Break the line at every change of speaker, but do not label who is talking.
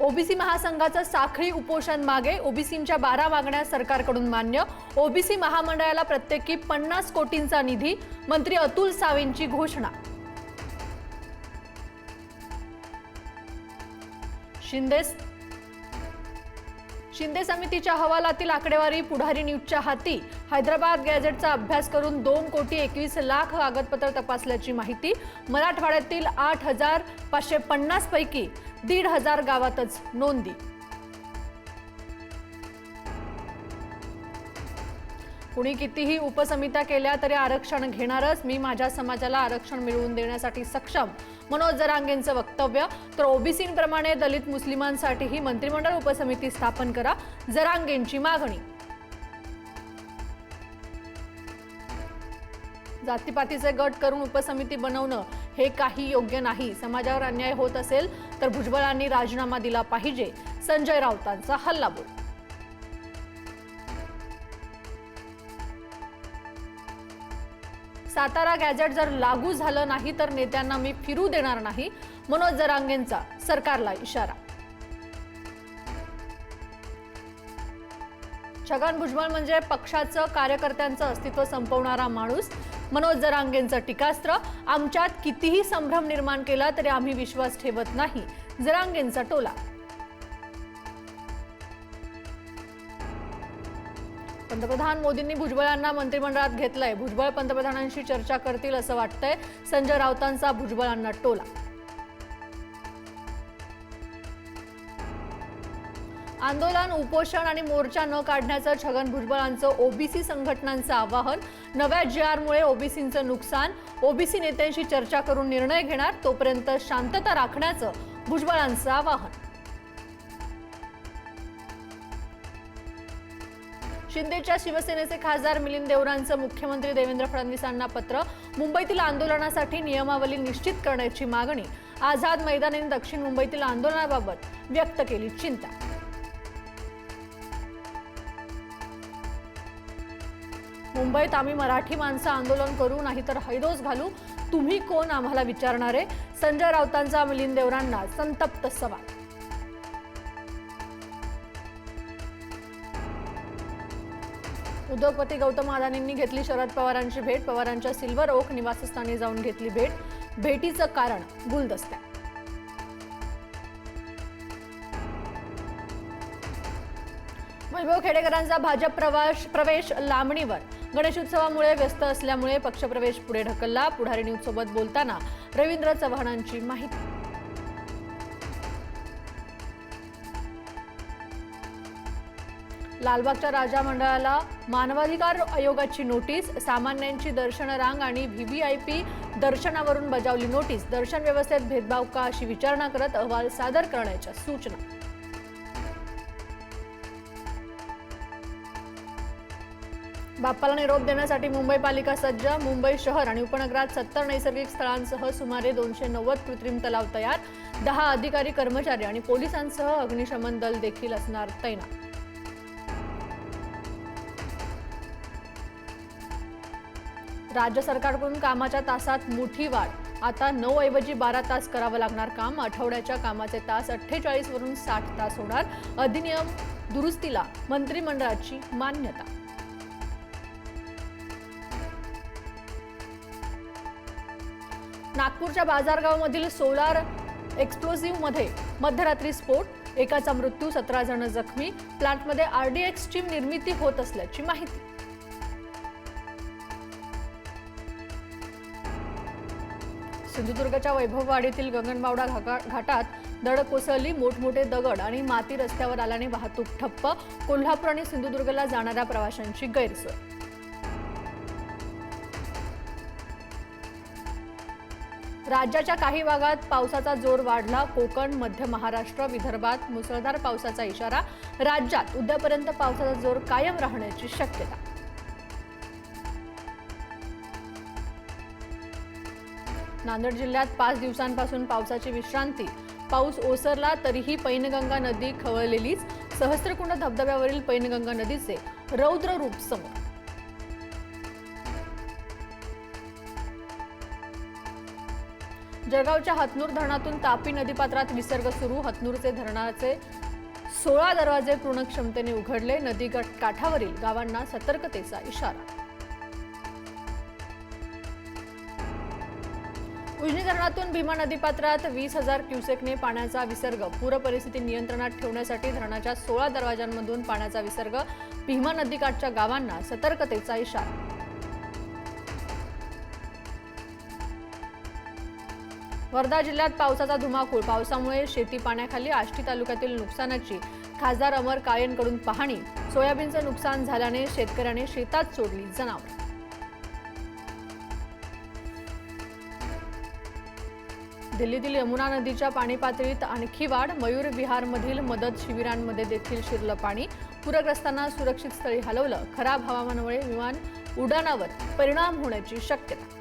OBC महासंघाचं साखळी उपोषण मागे ओबीसींच्या बारा मागण्या सरकारकडून मान्य. ओबीसी महामंडळाला प्रत्येकी पन्नास कोटींचा निधी मंत्री अतुल सावेंची घोषणा. शिंदे शिंदे समितीच्या हवालातील आकडेवारी पुढारी न्यूजच्या हाती. हैदराबाद गॅझेटचा अभ्यास करून दोन कोटी एकवीस लाख कागदपत्र तपासल्याची माहिती. मराठवाड्यातील आठ हजार पाचशे पन्नास पैकी दीड हजार गावातच नोंदी. कुणी कितीही उपसमित्या केल्या तरी आरक्षण घेणारच. मी माझ्या समाजाला आरक्षण मिळवून देण्यासाठी सक्षम. मनोज जरांगेंचं वक्तव्य. तर ओबीसींप्रमाणे दलित मुस्लिमांसाठीही मंत्रिमंडळ उपसमिती स्थापन करा जरांगेंची मागणी. जातीपातीचे गट करून उपसमिती बनवणं हे काही योग्य नाही. समाजावर अन्याय होत असेल तर भुजबळांनी राजीनामा दिला पाहिजे. संजय राऊतांचा हल्लाबोल. सातारा गॅजेट जर लागू झालं नाही तर नेत्यांना मी फिरू देणार नाही. मनोज जरांगेंचा सरकारला इशारा. छगन भुजबळ म्हणजे पक्षाचं कार्यकर्त्यांचं अस्तित्व संपवणारा माणूस. मनोज जरांगेंचं टीकास्त्र. आमच्यात कितीही संभ्रम निर्माण केला तरी आम्ही विश्वास ठेवत नाही. जरांगेंचा टोला. पंतप्रधान मोदींनी भुजबळांना मंत्रिमंडळात घेतलंय. भुजबळ पंतप्रधानांशी चर्चा करतील असं वाटतंय. संजय राऊतांचा भुजबळांना टोला. आंदोलन उपोषण आणि मोर्चा न काढण्याचं छगन भुजबळांचं ओबीसी संघटनांचं आवाहन. नव्या जे आरमुळे ओबीसींचं नुकसान. ओबीसी नेत्यांशी चर्चा करून निर्णय घेणार तोपर्यंत शांतता राखण्याचं भुजबळांचं आवाहन. शिंदेच्या शिवसेनेचे खासदार मिलिंद देवरांचं मुख्यमंत्री देवेंद्र फडणवीसांना पत्र मुंबईतील आंदोलनासाठी नियमावली निश्चित करण्याची मागणी आझाद मैदानाने दक्षिण मुंबईतील आंदोलनाबाबत व्यक्त केली चिंता. मुंबईत आम्ही मराठी माणसं आंदोलन करू नाहीतर हैदोस घालू. तुम्ही कोण? आम्हाला विचारणारे संजय राऊतांचा मिलिंद देवरांना संतप्त सवाल. उद्योगपती गौतम अदानींनी घेतली शरद पवारांची भेट. पवारांच्या सिल्वर ओक निवासस्थानी जाऊन घेतली भेट. भेटीचं कारण गुलदस्त्या. वैभव खेडेकरांचा भाजप प्रवास प्रवेश लांबणीवर. गणेशोत्सवामुळे व्यस्त असल्यामुळे पक्षप्रवेश पुढे ढकलला. पुढारी न्यूज सोबत बोलताना रवींद्र चव्हाणांची माहिती. लालबागच्या राजा मंडळाला मानवाधिकार आयोगाची नोटीस सामान्यांची दर्शन रांग आणि व्हीव्हीआयपी दर्शनावरून बजावली नोटीस. दर्शन व्यवस्थेत भेदभाव का अशी विचारणा करत अहवाल सादर करण्याच्या सूचना. बाप्पाला निरोप देण्यासाठी मुंबई पालिका सज्ज मुंबई शहर आणि उपनगरात सत्तर नैसर्गिक स्थळांसह सुमारे दोनशे नव्वद कृत्रिम तलाव तयार. दहा अधिकारी कर्मचारी आणि पोलिसांसह अग्निशमन दल देखील असणार तैनात. राज्य सरकारकडून कामाच्या तासात मोठी वाढ. आता नऊ ऐवजी बारा तास करावं लागणार काम. आठवड्याच्या कामाचे तास अठ्ठेचाळीस वरून साठ तास होणार. अधिनियम दुरुस्तीला मंत्रिमंडळाची मान्यता. नागपूरच्या बाजारगावमधील सोलार एक्सप्लोझिव्हमध्ये मध्यरात्री स्फोट. एकाचा मृत्यू सतरा जण जखमी. प्लांटमध्ये आरडीएक्सची निर्मिती होत असल्याची माहिती. सिंधुदुर्गच्या वैभववाडीतील गगनबावडा घाटात दड कोसळली मोठमोठे दगड आणि माती रस्त्यावर आल्याने वाहतूक ठप्प. कोल्हापूर आणि सिंधुदुर्गला जाणाऱ्या प्रवाशांची गैरसोय. राज्याच्या काही भागात पावसाचा जोर वाढला. कोकण मध्य महाराष्ट्र विदर्भात मुसळधार पावसाचा इशारा. राज्यात उद्यापर्यंत पावसाचा जोर कायम राहण्याची शक्यता. नांदेड जिल्ह्यात पाच दिवसांपासून पावसाची विश्रांती. पाऊस ओसरला तरीही पैनगंगा नदी खवळलेलीच. सहस्त्रकुंड धबधब्यावरील पैनगंगा नदीचे रौद्र रूप समोर. जळगावच्या हतनूर धरणातून तापी नदीपात्रात विसर्ग सुरू. हतनूरचे धरणाचे सोळा दरवाजे पूर्ण क्षमतेने उघडले. नदी गट- काठावरील गावांना सतर्कतेचा इशारा. उजनी धरणातून भीमा नदीपात्रात वीस हजार क्युसेकने पाण्याचा विसर्ग. पूर परिस्थिती नियंत्रणात ठेवण्यासाठी धरणाच्या सोळा दरवाजांमधून पाण्याचा विसर्ग भीमा नदीकाठच्या गावांना सतर्कतेचा इशारा. वर्धा जिल्ह्यात पावसाचा धुमाकूळ. पावसामुळे शेती पाण्याखाली आष्टी तालुक्यातील नुकसानाची खासदार अमर काळेंकडून पाहणी. सोयाबीनचं नुकसान झाल्याने शेतकऱ्याने शेतात सोडली जनावर. दिल्लीतील यमुना नदीच्या पाणी पातळीत आणखी वाढ. मयूर विहारमधील मदत शिबिरांमध्ये देखील शिरलं पाणी. पूरग्रस्तांना सुरक्षित स्थळी हलवलं. खराब हवामानामुळे विमान उड्डाणावर परिणाम होण्याची शक्यता.